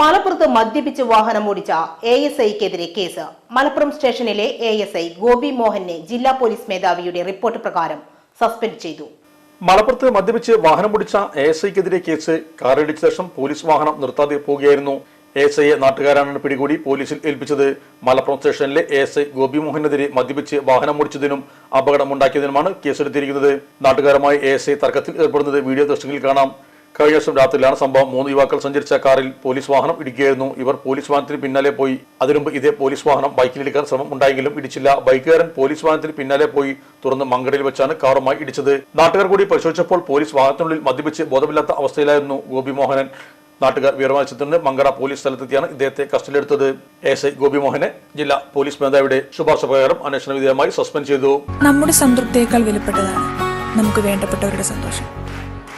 മലപ്പുറത്ത് മദ്യപിച്ച് വാഹനം ഓടിച്ച എ എസ് ഐക്കെതിരെ കേസ്. മലപ്പുറം സ്റ്റേഷനിലെ എ എസ് ഐ ഗോപി മോഹനെ ജില്ലാ പോലീസ് മേധാവിയുടെ റിപ്പോർട്ട് പ്രകാരം സസ്പെൻഡ് ചെയ്തു. മലപ്പുറത്ത് മദ്യപിച്ച് വാഹനം ഓടിച്ച എ എസ് ഐക്കെതിരെ കേസ്. കാറിടിച്ച ശേഷം പോലീസ് വാഹനം നിർത്താതെ പോവുകയായിരുന്നു. എ എസ് ഐയെ നാട്ടുകാരാണ് പിടികൂടി പോലീസിൽ ഏൽപ്പിച്ചത്. മലപ്പുറം സ്റ്റേഷനിലെ എ എസ് ഐ ഗോപി മോഹനെതിരെ മദ്യപിച്ച് വാഹനം ഓടിച്ചതിനും അപകടമുണ്ടാക്കിയതിനുമാണ് കേസെടുത്തിരിക്കുന്നത്. നാട്ടുകാരുമായി എ എസ് ഐ തർക്കത്തിൽ ഏർപ്പെടുന്നത് വീഡിയോ ദൃശ്യങ്ങളിൽ കാണാം. കഴിഞ്ഞ ദിവസം രാത്രിയിലാണ് സംഭവം. മൂന്ന് യുവാക്കൾ സഞ്ചരിച്ച കാറിൽ പോലീസ് വാഹനം ഇടിക്കുകയായിരുന്നു ഇവർ പോലീസ് വാഹനത്തിന് പിന്നാലെ പോയി. അതിനുമുമ്പ് ഇതേ പോലീസ് വാഹനം ബൈക്കിലെടുക്കാൻ ശ്രമം ഉണ്ടായെങ്കിലും ഇടിച്ചില്ല. ബൈക്കുകാരൻ പോലീസ് വാഹനത്തിന് പിന്നാലെ പോയി. തുറന്ന് മങ്കടയിൽ വെച്ചാണ് കാറുമായി ഇടിച്ചത്. നാട്ടുകാർ കൂടി പരിശോധിച്ചപ്പോൾ പോലീസ് വാഹനത്തിനുള്ളിൽ മദ്യപിച്ച് ബോധമില്ലാത്ത അവസ്ഥയിലായിരുന്നു ഗോപി മോഹനൻ നാട്ടുകാർ വിവരമറിച്ചതിന് മങ്കട പോലീസ് സ്ഥലത്തെത്തിയാണ് ഇദ്ദേഹത്തെ കസ്റ്റഡിയിലെടുത്തത്. എസ് ഐ ഗോപിമോഹനെ ജില്ലാ പോലീസ് മേധാവിയുടെ ശുപാർശ പ്രകാരം അന്വേഷണ വിധേയമായി സസ്പെൻഡ് ചെയ്തു. നമ്മുടെ സംതൃപ്തിയേക്കാൾ വിലപ്പെട്ടതാണ് നമുക്ക് വേണ്ടപ്പെട്ടവരുടെ സന്തോഷം.